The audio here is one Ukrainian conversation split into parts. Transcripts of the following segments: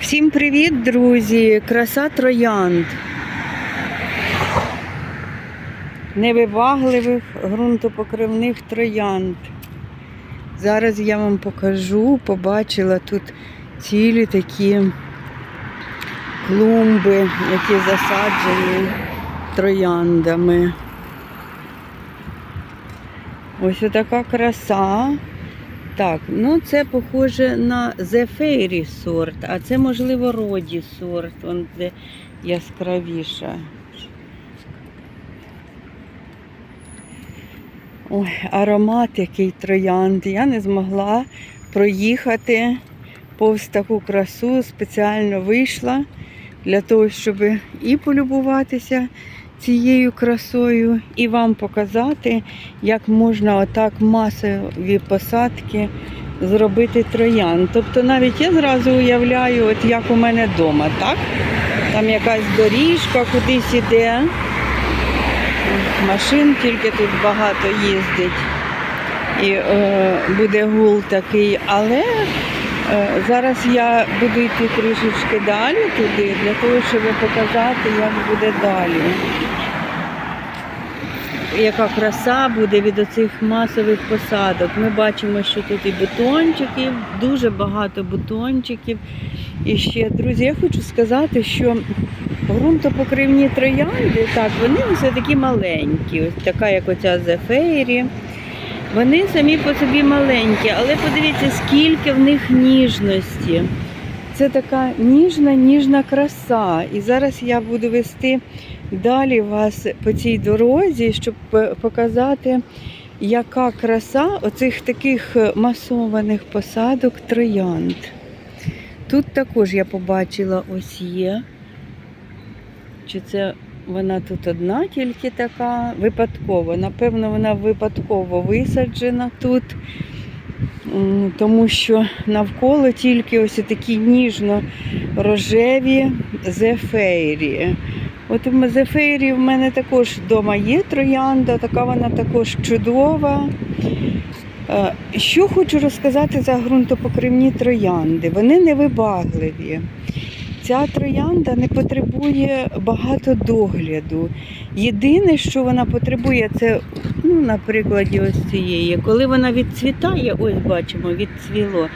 Всім привіт, друзі! Краса троянд. Невибагливих ґрунтопокривних троянд. Зараз я вам покажу, побачила тут цілі такі клумби, які засаджені трояндами. Ось така краса. Так, ну це похоже на The Fairy сорт, а це, можливо, Роді сорт, он де яскравіша. Ой, аромат який троянд. Я не змогла проїхати повз таку красу, спеціально вийшла для того, щоб і полюбуватися цією красою, і вам показати, як можна отак масові посадки зробити троян. Тобто навіть я зразу уявляю, от як у мене вдома, так? Там якась доріжка кудись іде. Машин тільки тут багато їздить. І е, буде гул такий, але е, зараз я буду йти трішечки далі туди, для того, щоб показати, як буде далі яка краса буде від оцих масових посадок. Ми бачимо, що тут і бутончиків, дуже багато бутончиків. І ще, друзі, я хочу сказати, що ґрунтопокривні троянди, так, вони все такі маленькі, ось така, як оця зефейрі. Вони самі по собі маленькі, але подивіться, скільки в них ніжності. Це така ніжна, ніжна краса. І зараз я буду вести далі вас по цій дорозі, щоб е, показати, яка краса оцих таких е, масованих посадок троянд. Тут також я побачила ось є. Чи це вона тут одна тільки така випадково. Напевно, вона випадково висаджена тут, тому що навколо тільки ось такі ніжно-рожеві зефейрі. От в зефейрі в мене також вдома є троянда, така вона також чудова. Е, Що хочу розказати за ґрунтопокривні троянди? Вони невибагливі. Ця троянда не потребує багато догляду. Єдине, що вона потребує, це, ну, на прикладі ось цієї, коли вона відцвітає, ось бачимо, відцвіло.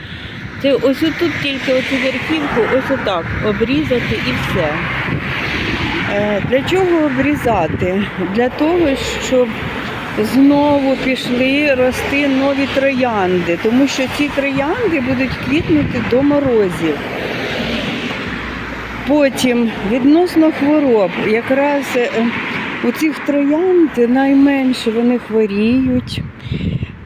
Це ось тут тільки оцю верхівку, ось отак обрізати і все. Е, Для чого обрізати? Для того, щоб знову пішли рости нові троянди, тому що ці троянди будуть квітнути до морозів. Потім відносно хвороб, якраз е, у цих троянд найменше вони хворіють.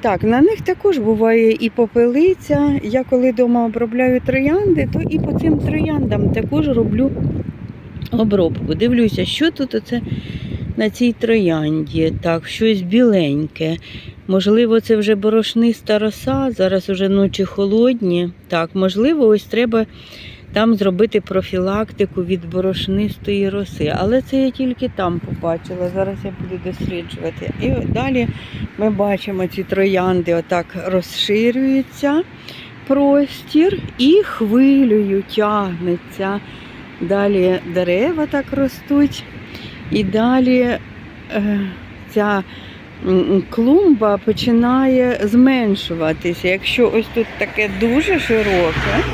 Так, на них також буває і попелиця. Я коли вдома обробляю троянди, то і по цим трояндам також роблю обробку. Дивлюся, що тут оце на цій троянді. Так, щось біленьке. Можливо, це вже борошниста роса, зараз уже ночі холодні. Так, можливо, ось треба там зробити профілактику від борошнистої роси. Але це я тільки там побачила. Зараз я буду досліджувати. І далі ми бачимо ці троянди, отак розширюються простір і хвилею тягнеться. Далі дерева так ростуть. І далі е, ця клумба починає зменшуватися. Якщо ось тут таке дуже широке,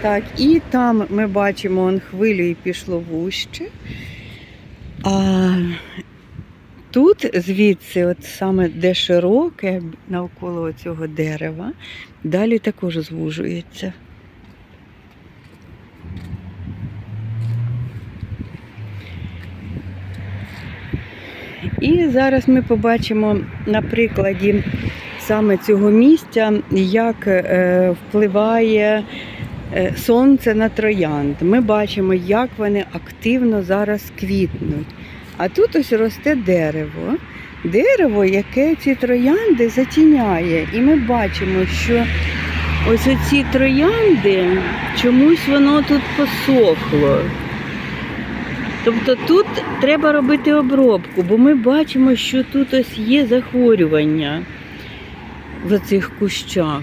так, і там ми бачимо, он хвилею пішло вуще. А тут звідси, от саме де широке, навколо цього дерева, далі також звужується. І зараз ми побачимо на прикладі саме цього місця, як е, впливає е, сонце на троянд. Ми бачимо, як вони активно зараз квітнуть. А тут ось росте дерево. Дерево, яке ці троянди затіняє. І ми бачимо, що ось оці троянди чомусь воно тут посохло. Тобто тут треба робити обробку, бо ми бачимо, що тут ось є захворювання в цих кущах.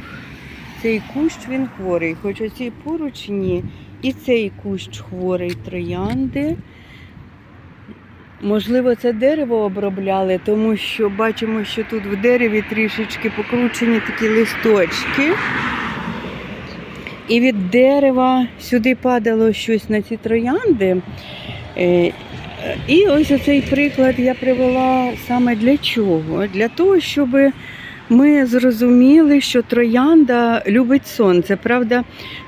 Цей кущ він хворий, хоч оці поручні І цей кущ хворий троянди. Можливо, це дерево обробляли, тому що бачимо, що тут в дереві трішечки покручені такі листочки. І від дерева сюди падало щось на ці троянди. І ось оцей приклад я привела саме для чого? Для того, щоб ми зрозуміли, що троянда любить сонце. Правда,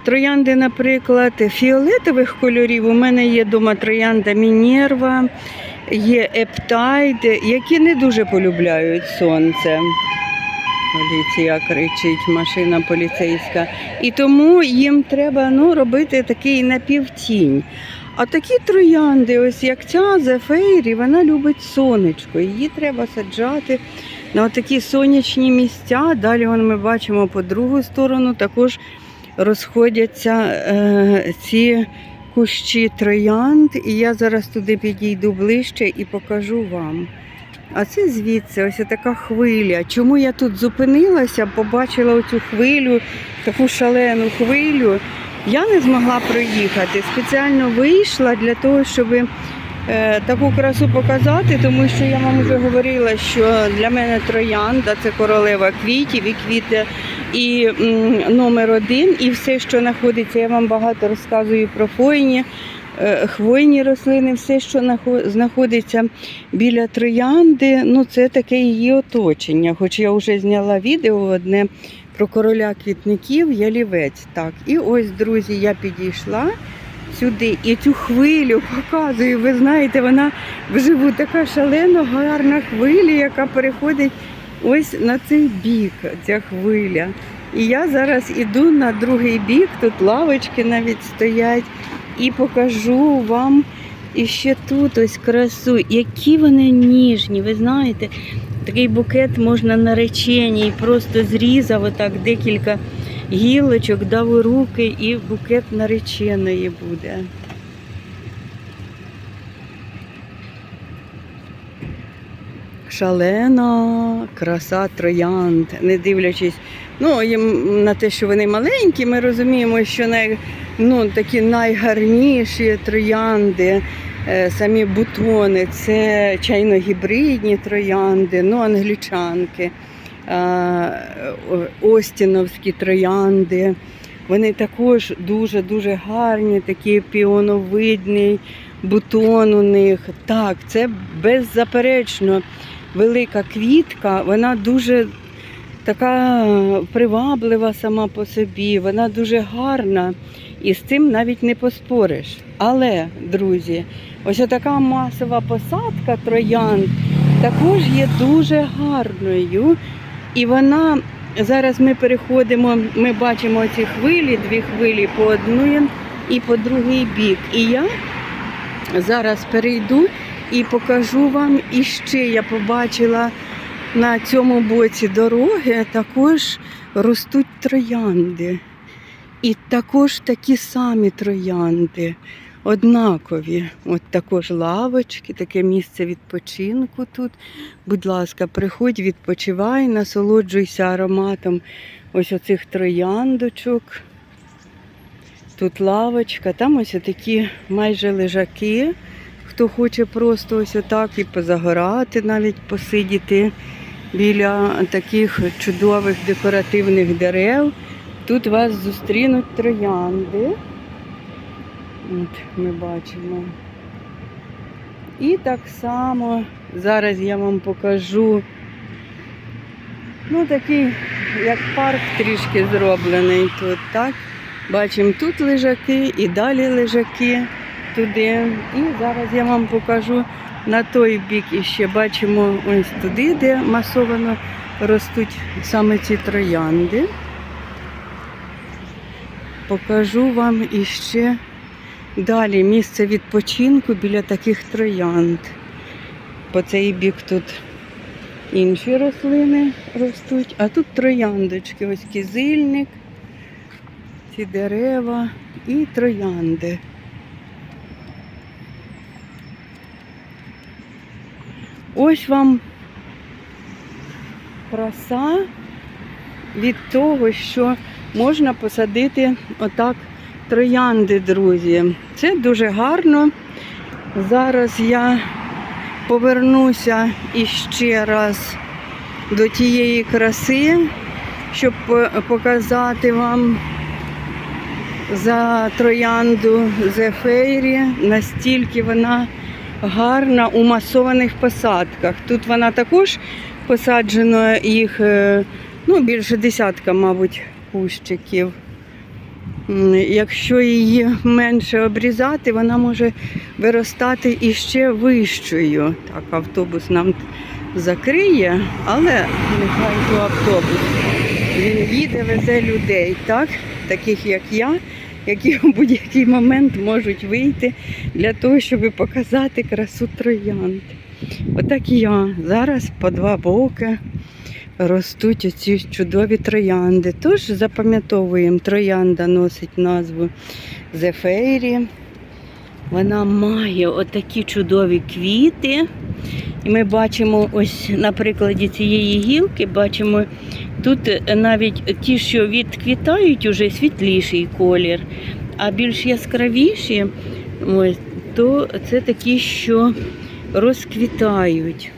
троянди, наприклад, фіолетових кольорів. У мене є дома троянда Мінерва, є ептайд, які не дуже полюбляють сонце. Поліція кричить, машина поліцейська. І тому їм треба ну, робити такий напівтінь. А такі троянди, ось як ця Зефейрі, вона любить сонечко. Її треба саджати на такі сонячні місця. Далі вон, ми бачимо по другу сторону також розходяться е, ці кущі троянд. І я зараз туди підійду ближче і покажу вам. А це звідси ось така хвиля. Чому я тут зупинилася, побачила оцю хвилю, таку шалену хвилю. Я не змогла проїхати. Спеціально вийшла для того, щоб е, таку красу показати, тому що я вам вже говорила, що для мене троянда це королева квітів і квіти і номер один, і все, що знаходиться, я вам багато розказую про хвойні, е, хвойні рослини, все, що знаходиться біля троянди, ну це таке її оточення. Хоч я вже зняла відео одне про короля квітників, ялівець. Так, і ось, друзі, я підійшла сюди і цю хвилю показую. Ви знаєте, вона вживу така шалено гарна хвиля, яка переходить ось на цей бік, ця хвиля. І я зараз іду на другий бік, тут лавочки навіть стоять, і покажу вам іще тут ось красу. Які вони ніжні, ви знаєте, такий букет можна нареченій, просто зрізав отак декілька гілочок, дав у руки і букет нареченої буде. Шалена краса троянд, не дивлячись ну, на те, що вони маленькі, ми розуміємо, що най, ну, такі найгарніші троянди, е, самі бутони, це чайно-гібридні троянди, ну, англічанки, е, остіновські троянди. Вони також дуже-дуже гарні, такі піоновидний бутон у них. Так, це беззаперечно велика квітка, вона дуже така приваблива сама по собі, вона дуже гарна і з цим навіть не поспориш. Але, друзі, ось така масова посадка троянд також є дуже гарною. І вона зараз ми переходимо, ми бачимо ці хвилі, дві хвилі по одній і по другий бік. І я зараз перейду і покажу вам іще. Я побачила на цьому боці дороги також ростуть троянди. І також такі самі троянди, однакові. От також лавочки, таке місце відпочинку тут. Будь ласка, приходь, відпочивай, насолоджуйся ароматом ось оцих трояндочок. Тут лавочка, там ось такі майже лежаки. Хто хоче просто ось отак і позагорати, навіть посидіти біля таких чудових декоративних дерев. Тут вас зустрінуть троянди. От ми бачимо. І так само зараз я вам покажу. Ну, такий, як парк трішки зроблений тут, так? Бачимо тут лежаки і далі лежаки туди. І зараз я вам покажу на той бік іще бачимо ось туди, де масовано ростуть саме ці троянди. Покажу вам іще далі місце відпочинку біля таких троянд. По цей бік тут інші рослини ростуть, а тут трояндочки, ось кизильник, ці дерева і троянди. Ось вам краса від того, що можна посадити отак Троянди, друзі. Це дуже гарно. Зараз я повернуся іще раз до тієї краси, щоб показати вам за троянду Зефейрі, настільки вона гарна у масованих посадках. Тут вона також посаджено їх е, ну, більше десятка, мабуть, кущиків. Якщо її менше обрізати, вона може виростати іще вищою. Так, автобус нам закриє, але нехай то автобус. Він їде, везе людей, так? таких як я, які в будь-який момент можуть вийти для того, щоб показати красу троянд. Отак і я. Зараз по два боки ростуть оці чудові троянди. Тож запам'ятовуємо, троянда носить назву Зефейрі. Вона має отакі чудові квіти. І ми бачимо ось на прикладі цієї гілки, бачимо тут навіть ті, що відквітають, уже світліший колір, а більш яскравіші, ось, то це такі, що розквітають.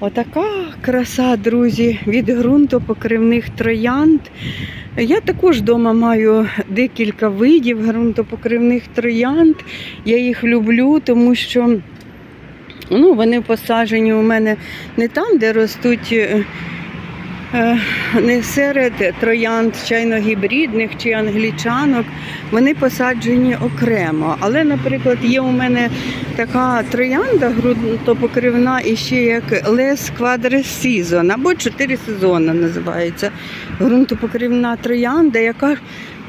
Отака краса, друзі, від ґрунтопокривних троянд. Я також вдома маю декілька видів ґрунтопокривних троянд. Я їх люблю, тому що ну, вони посаджені у мене не там, де ростуть. Е, Не серед троянд чайно-гібридних чи англічанок, вони посаджені окремо. Але, наприклад, є у мене така троянда ґрунтопокривна і ще як Quadres Season, або чотири сезони називається. Ґрунтопокривна троянда, яка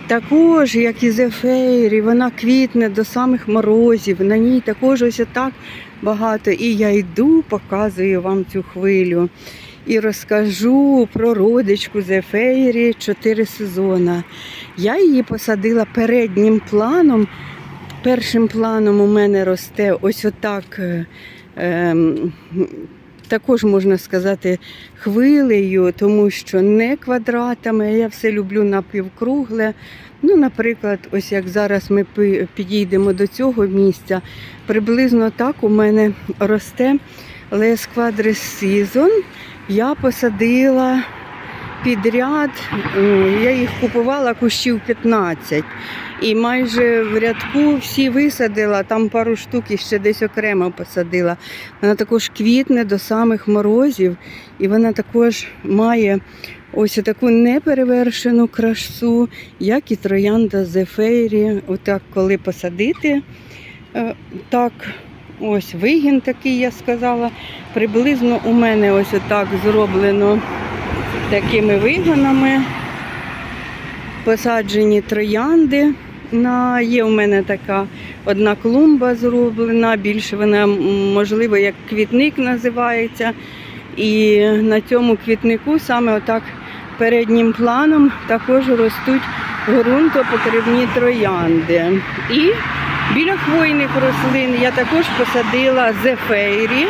також, як і Зефейрі, вона квітне до самих морозів. На ній також ось так багато. І я йду, показую вам цю хвилю. І розкажу про родичку Зефейрі чотири сезони. Я її посадила переднім планом. Першим планом у мене росте ось отак, е, ем, також можна сказати, хвилею, тому що не квадратами. Я все люблю напівкругле. Ну, наприклад, ось як зараз ми підійдемо до цього місця, приблизно так у мене росте Quadris Season. Я посадила підряд, я їх купувала кущів 15. І майже в рядку всі висадила, там пару штук і ще десь окремо посадила. Вона також квітне до самих морозів, і вона також має ось таку неперевершену красу, як і троянда Зефейрі. Отак, коли посадити, е, так, ось вигін такий, я сказала. Приблизно у мене ось отак зроблено такими вигонами. Посаджені троянди. На, є у мене така одна клумба зроблена, більше вона, можливо, як квітник називається. І на цьому квітнику саме отак переднім планом також ростуть ґрунтопокривні троянди. І біля хвойних рослин я також посадила зефейрі.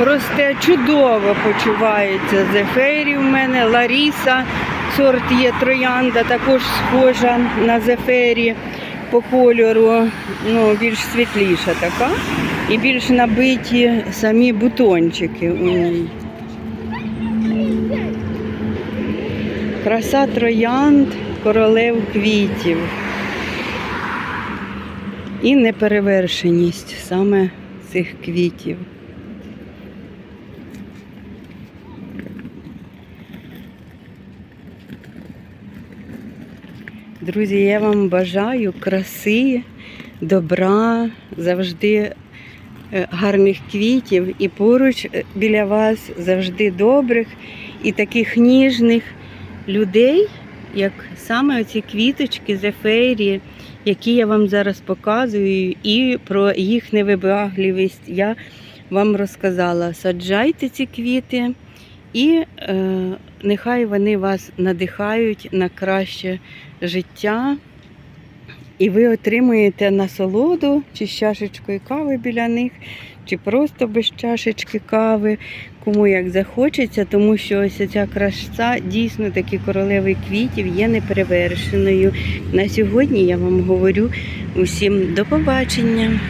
Росте чудово почувається зефейрі в мене, Ларіса, сорт є троянда, також схожа на зефері по кольору, ну, більш світліша така. І більш набиті самі бутончики у ній. Краса троянд, королев квітів. І неперевершеність саме цих квітів. Друзі, я вам бажаю краси, добра, завжди е, гарних квітів і поруч е, біля вас завжди добрих і таких ніжних людей, як саме оці квіточки зефейрі, які я вам зараз показую, і про їх невибагливість я вам розказала. Саджайте ці квіти, і е, нехай вони вас надихають на краще життя. І ви отримуєте насолоду чи з чашечкою кави біля них, чи просто без чашечки кави, кому як захочеться, тому що ось ця краса дійсно такі королеви квітів є неперевершеною. На сьогодні я вам говорю усім до побачення.